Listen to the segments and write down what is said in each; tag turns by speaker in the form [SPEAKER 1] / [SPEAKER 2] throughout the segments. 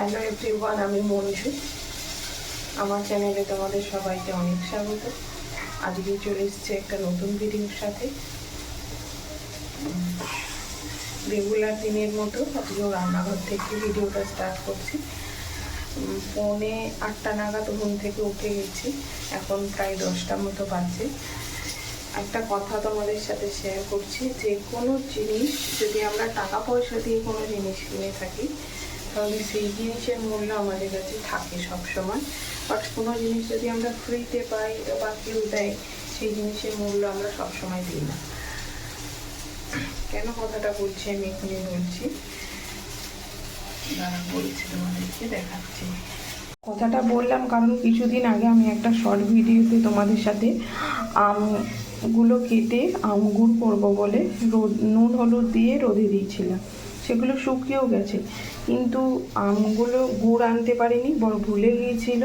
[SPEAKER 1] Hello everyone, আমি মঞ্জু আমার চ্যানেলে তোমাদের সবাইকে অনেক স্বাগত। আজকে চলে এসছে একটা নতুন ভিডিওর সাথে। রেগুলার দিনের মতো আজকেও রান্নাঘর থেকে ভিডিওটা স্টার্ট করছি। পৌনে আটটা নাগাদ ঘুম থেকে উঠে গেছি। এখন প্রায় দশটার মতো বাজে। একটা কথা তোমাদের সাথে শেয়ার করছি, যে কোনো জিনিস, যদি আমরা টাকা পয়সা দিয়ে কোনো জিনিস কিনে থাকি তাহলে সেই জিনিসের মূল্য আমাদের কাছে থাকে সবসময়। বাট কোনো জিনিস যদি আমরা ফ্রিতে পাই বা কেউ দেয়, সেই জিনিসের মূল্য আমরা সবসময় দিই না। কেন কথাটা বলছি আমি এখানে বলছি? দাঁড়া বলছি তোমাদেরকে, দেখাচ্ছি। কথাটা বললাম কারণ কিছুদিন আগে আমি একটা শর্ট ভিডিওতে তোমাদের সাথে আমগুলো কেটে আমগুড় করব বলে রোদ নুন হলুদ দিয়ে রোদে দিয়েছিলাম। সেগুলো শুকিয়েও গেছে। কিন্তু আমগুলো গুড় আনতে পারিনি, বড় ভুলে গিয়েছিল।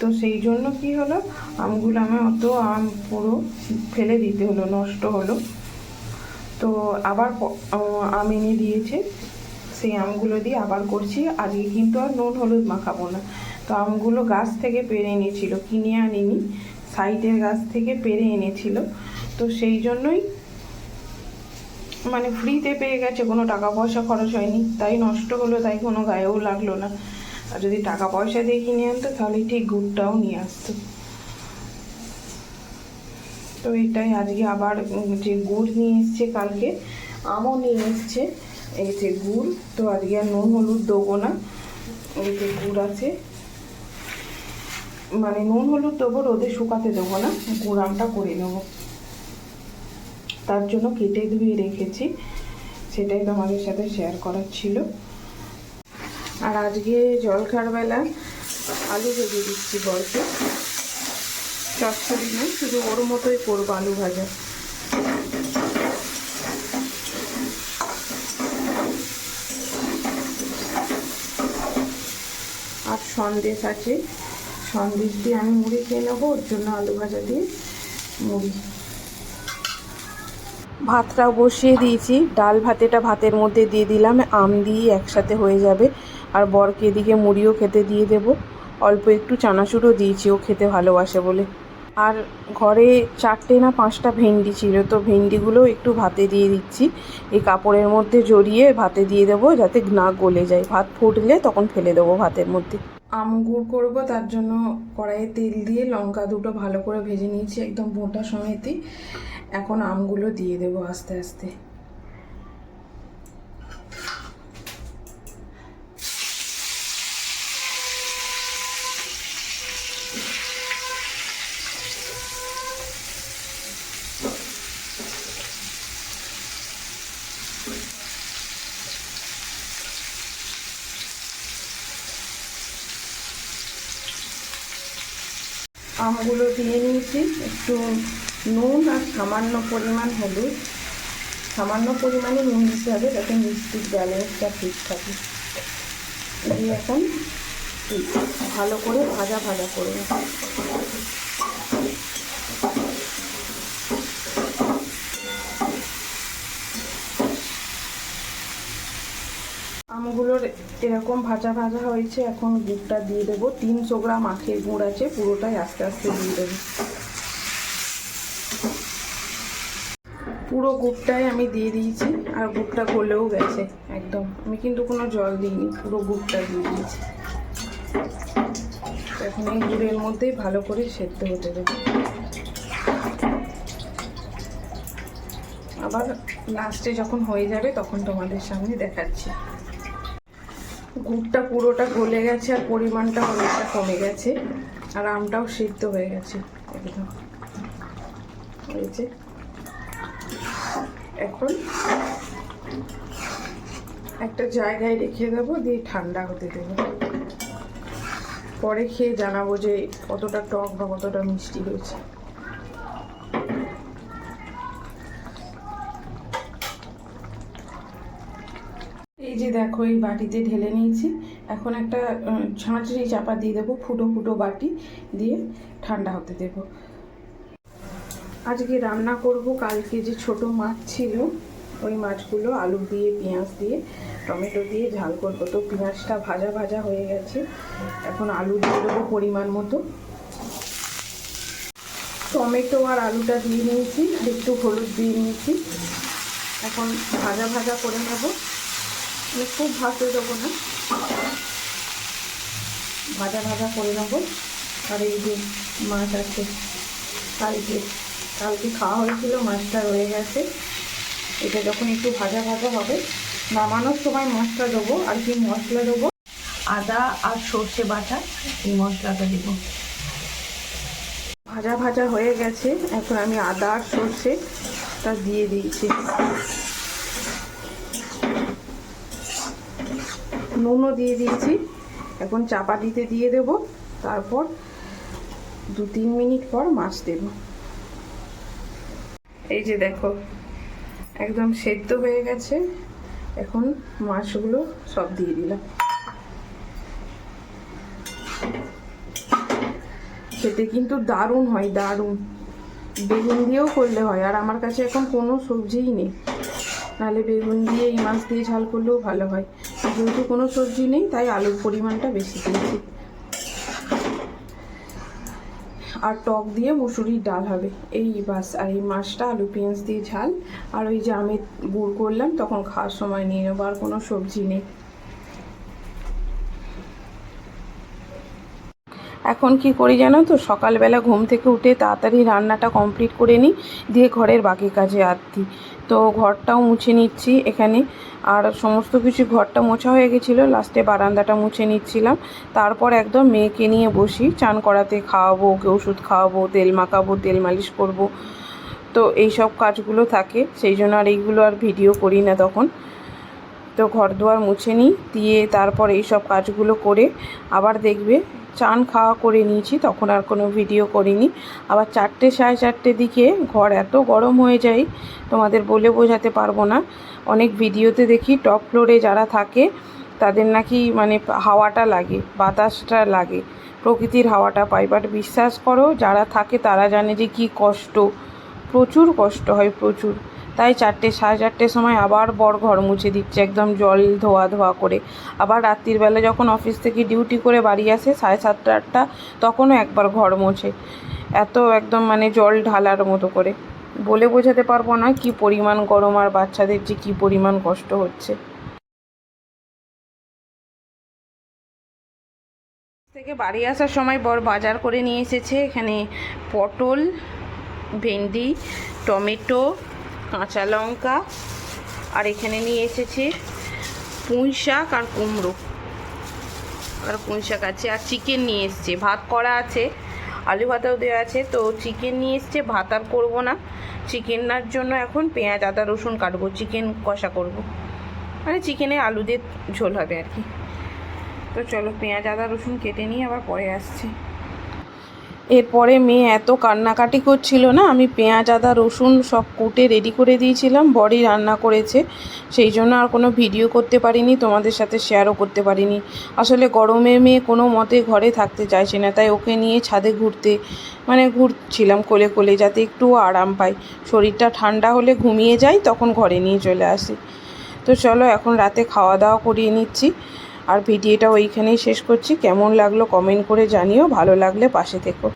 [SPEAKER 1] তো সেই জন্য কি হলো? আমগুলো আমি অত আম পুরো ফেলে দিতে হলো, নষ্ট হলো। তো আবার আম এনে দিয়েছে। সেই আমগুলো দিয়ে আবার করছি। আজকে কিন্তু আর নুন হলুদ মাখাবো না। তো আমগুলো গাছ থেকে পেরে এনেছিল, কিনে আনিনি। সাইডের গাছ থেকে পেরে এনেছিল। তো সেই জন্যই মানে ফ্রিতে পেয়ে গেছে, কোনো টাকা পয়সা খরচ হয়নি, তাই নষ্ট হলো, তাই কোনো গায়েও লাগল না। আর যদি টাকা পয়সা দিয়ে কিনে আনতো, তাহলে ঠিক গুড়টাও নিয়ে আসতো। তো এটাই আজকে আবার যে গুড় নিয়ে এসছে কালকে, আমও নিয়ে এসছে, এই যে গুড়, তো আজকে আর নুন, হলুদ দেবো না, এই যে গুড় আছে। মানে নুন, হলুদ দেবো, রোদে শুকাতে দেবো না, গুড় আমটা করে নেব। তার জন্য কেটে ধুয়ে রেখেছি। সেটাই তোমাদের সাথে শেয়ার করার ছিল। আর আজকে জলখার বেলা আলু ভেজে দিচ্ছি বরকে। চচ্চড়ি নয়, শুধু ওর মতোই করব আলু ভাজা। আর সন্দেশ আছে। সন্দেশ দিয়ে আমি মুড়ি খেয়ে নেব, ওর জন্য আলু ভাজা দিয়ে মুড়ি। ভাতটাও বসিয়ে দিয়েছি। ডাল ভাতেটা ভাতের মধ্যে দিয়ে দিলাম। আম দিয়ে একসাথে হয়ে যাবে। আর বরকে এদিকে মুড়িও খেতে দিয়ে দেব। অল্প একটু চানাচুরও দিয়েছি। ও খেতে ভালোবাসে বলে। আর ঘরে চারটে না পাঁচটা ভেন্ডি ছিল, তো ভেন্ডিগুলো একটু ভাতে দিয়ে দিচ্ছি। এই কাপড়ের মধ্যে জড়িয়ে ভাতে দিয়ে দেবো যাতে না গলে যায়। ভাত ফুটলে তখন ফেলে দেবো ভাতের মধ্যে। আম গুড় করব, তার জন্য কড়াইয়ে তেল দিয়ে লঙ্কা দুটো ভালো করে ভেজে নিয়েছি একদম মোটা সমেতই। এখন আমগুলো দিয়ে দেবো আস্তে আস্তে। আমগুলো দিয়ে নিয়েছি। একটু নুন আর সামান্য পরিমাণ হলুদ। সামান্য পরিমাণে নুন দিতে হবে যাতে মিষ্টির ব্যালেন্সটা ঠিক থাকে। দিয়ে এখন ভালো করে ভাজা ভাজা করে নেব। আমগুলোর এরকম ভাজা ভাজা হয়েছে, এখন গুড়টা দিয়ে দেবো। তিনশো গ্রাম আখের গুড় আছে, পুরোটাই আস্তে আস্তে দিয়ে দেবো। পুরো গুড়টাই আমি দিয়ে দিয়েছি, আর গুড়টা গলেও গেছে একদম। আমি কিন্তু কোনো জল দিইনি, পুরো গুড়টা দিয়ে দিয়েছি। এখন এই গুড়ের মধ্যেই ভালো করে সেদ্ধ হতে দেবো। আবার লাস্টে যখন হয়ে যাবে, তখন তোমাদের সামনে দেখাচ্ছি। গুড়টা পুরোটা গলে গেছে আর পরিমাণটা অনেকটা কমে গেছে। আর আমটাও সিদ্ধ হয়ে গেছে, একদম। হয়েছে এখন একটা জায়গায় রেখে দেবো, দিয়ে ঠান্ডা হতে দেবো। পরে খেয়ে জানাব যে কতটা টক বা কতটা মিষ্টি হয়েছে। এই যে দেখো, এই বাটিতে ঢেলে নিয়েছি। এখন একটা ঝাঁঝরি চাপা দিয়ে দেবো, ফুটো ফুটো বাটি দিয়ে ঠান্ডা হতে দেবো। আজকে রান্না করব, কালকে যে ছোট মাছ ছিল, ওই মাছগুলো আলু দিয়ে, পেঁয়াজ দিয়ে, টমেটো দিয়ে ঝাল করব। তো পেঁয়াজটা ভাজা ভাজা হয়ে গেছে। এখন আলু দিয়ে দেবো পরিমাণ মতো। টমেটো আর আলুটা দিয়ে নিয়েছি একটু হলুদ দিয়ে নিয়েছি। এখন ভাজা ভাজা করে নেব। মানে খুব ভাজতে দেবো না। ভাজা ভাজা করে নেব। আর এই যে মাছ আছে, কালকে কালকে খাওয়া হয়েছিল, মাছটা রয়ে গেছে। এটা যখন একটু ভাজা ভাজা হবে, নামানোর সময় মাছটা দেবো, আর কি মশলা দেবো? আদা আর সর্ষে বাটা, এই মশলাটা দেবো। ভাজা ভাজা হয়ে গেছে, এখন আমি আদা আর সর্ষেটা দিয়ে দিয়েছি। নুনও দিয়ে দিয়েছি। এখন চাপাটিতে দিয়ে দেব। তারপর দু তিন মিনিট পর মাছ দেব। এই যে দেখো, একদম সেদ্ধ হয়ে গেছে। এখন মাছগুলো সব দিয়ে দিলাম। খেতে কিন্তু দারুণ হয়, দারুণ। বেগুন দিয়েও করলে হয়, আর আমার কাছে এখন কোনো সবজিই নেই। নাহলে বেগুন দিয়ে এই মাছ দিয়ে ঝাল করলেও ভালো হয়। যেহেতু কোনো সবজি নেই, তাই আলুর পরিমাণটা বেশি দিয়েছি। আর টক দিয়ে মুসুরির ডাল হবে। এই বাস, আর এই মাছটা আলু, পেঁয়াজ দিয়ে ঝাল। আর ওই যে আমি গুড় করলাম, তখন খাওয়ার সময় নিয়ে নেব, আর কোনো সবজি নেই। এখন কি করি জানো তো? সকালবেলা ঘুম থেকে উঠে তাড়াতাড়ি রান্নাটা কমপ্লিট করে নিই, দিয়ে ঘরের বাকি কাজে হাত দিই তো ঘরটাও মুছে নিচ্ছি এখানে। আর সমস্ত কিছু ঘরটা মোছা হয়ে গেছিল লাস্টে বারান্দাটা মুছে নিচ্ছিলাম। তারপর একদম মেয়েকে নিয়ে বসি, চান করাতে খাওয়াবো, ওকে ওষুধ খাওয়াবো, তেল মাখাবো, তেল মালিশ করব। তো এই সব কাজগুলো থাকে, সেই জন্য আর এইগুলো আর ভিডিও করি না তখন। তো ঘর দুয়ার মুছে নিই, দিয়ে তারপর এই সব কাজগুলো করে আবার দেখবে চান খাওয়া করে নিয়েছি, তখন আর কোনো ভিডিও করিনি। আবার চারটে সাড়ে চারটের দিকে ঘর এত গরম হয়ে যায়, তোমাদের বলে বোঝাতে পারব না। অনেক ভিডিওতে দেখি টপ ফ্লোরে যারা থাকে, তাদের নাকি মানে হাওয়াটা লাগে, বাতাসটা লাগে, প্রকৃতির হাওয়াটা পায়। বাট বিশ্বাস করো, যারা থাকে তারা জানে যে কি কষ্ট, প্রচুর কষ্ট হয় প্রচুর। তাই চারটে, সাড়ে চারটের সময় আবার বর ঘর মুছে দিচ্ছে, একদম জল ধোয়া ধোয়া করে। আবার রাত্রির বেলা যখন অফিস থেকে ডিউটি করে বাড়ি আসে সাড়ে সাতটা, আটটা, তখনও একবার ঘর মোছে। এত একদম মানে জল ঢালার মতো করে। বলে বোঝাতে পারব না কি পরিমাণ গরম আর বাচ্চাদের যে কী পরিমাণ কষ্ট হচ্ছে। থেকে বাড়ি আসার সময় বর বাজার করে নিয়ে এসেছে। এখানে পটল, ভেন্ডি, টমেটো কাঁচা লঙ্কা, আর এখানে নিয়ে এসেছে পুঁই শাক আর কুমড়ো। আর পুঁই শাক আছে, আর চিকেন নিয়ে এসছে। ভাত করা আছে, আলু ভাতাও দেওয়া আছে। তো চিকেন নিয়ে এসছে, ভাত আর করব না। চিকেনার জন্য এখন পেঁয়াজ, আদা, রসুন কাটবো, চিকেন কষা করব। মানে চিকেনে আলু দিয়ে ঝোল হবে আর কি। তো চলো পেঁয়াজ, আদা, রসুন কেটে নিয়ে আবার পরে আসছি। এরপরে মেয়ে এত কান্নাকাটি করছিল না, আমি পেঁয়াজ, আদা, রসুন সব কুটে রেডি করে দিয়েছিলাম, বড়ি রান্না করেছে, সেই জন্য আর কোনো ভিডিও করতে পারিনি, তোমাদের সাথে শেয়ারও করতে পারিনি। আসলে গরমে মেয়ে কোনো মতে ঘরে থাকতে চাইছে না, তাই ওকে নিয়ে ছাদে ঘুরতে মানে ঘুরছিলাম কোলে কোলে যাতে একটু আরাম পাই। শরীরটা ঠান্ডা হলে ঘুমিয়ে যাই, তখন ঘরে নিয়ে চলে আসি। তো চলো এখন রাতে খাওয়া দাওয়া করিয়ে নিচ্ছি। আর ভিডিওটা ওইখানেই শেষ করছি। কেমন লাগল কমেন্ট করে জানিও। ভালো লাগলে পাশে থেকো।